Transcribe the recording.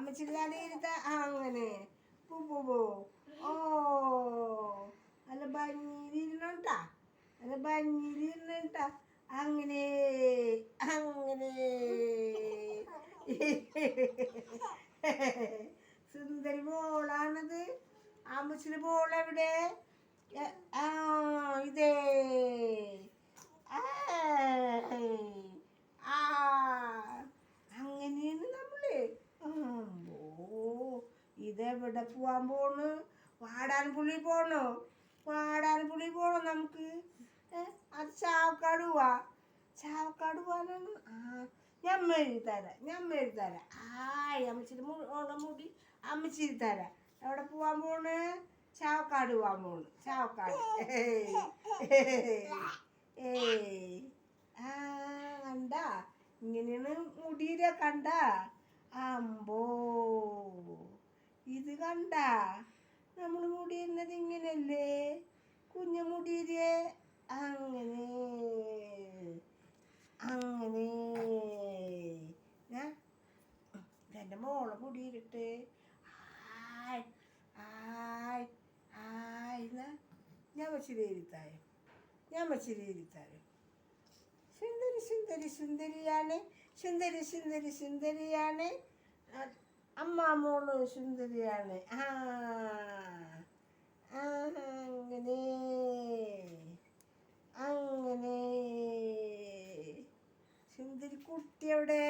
അമ്മച്ചിരി തലയിരുത്ത അങ്ങനെ. പൂ ഓ നല്ല ഭംഗിയിലിരുന്നോട്ടാ. നല്ല ഭംഗിയിലിരുന്നോട്ടാ. അങ്ങനെ അങ്ങനെ. സുന്ദരി ബോളാണത് അമ്മച്ചിന് ബോൾ എവിടെ ആ ഇതേ ആയ്. ആ അങ്ങനെയാണ് നമ്മൾ അമ്പോ ഇതെവിടെ പോവാൻ പോണ്? വാടാൻപുള്ളി പോണോ. വാടാൻപുള്ളി പോണോ നമുക്ക്. അത് ചാവക്കാട് പോവാ. ചാവക്കാട് പോവാനാണ്. ആ ഞാൻ എഴുതി തരാം. ഞാൻ എഴുതി തരാം. ആയ് അമ്മച്ചിരി ഓണം മുടി അമ്മച്ചിരി തരാം. എവിടെ പോവാൻ പോണ്? ചാവക്കാട് പോവാൻ പോണ്. ചാവക്കാട്. ഏയ്. ആ കണ്ട? ഇങ്ങനെയാണ് മുടിയിലെ കണ്ട? അമ്പോ. ഇത് കണ്ട? നമ്മൾ മുടി ഇങ്ങനല്ലേ? കുഞ്ഞു മുടിയിലെ. അങ്ങനെ. അങ്ങനെ. എന്റെ മോളെ മുടിയിലിട്ട്. ആയ്. ആയ്. ആയ്. ഞാൻ എഴുത്തായോ ഞാൻ വച്ചിരി എഴുത്തായോ സുന്ദരി സുന്ദരി സുന്ദരിയാണ്. സുന്ദരി സുന്ദരി സുന്ദരിയാണ്. അമ്മ മോൾ സുന്ദരിയാണ്. ആ അങ്ങനെ. അങ്ങനെ. സുന്ദരി കുട്ടി എവിടെ?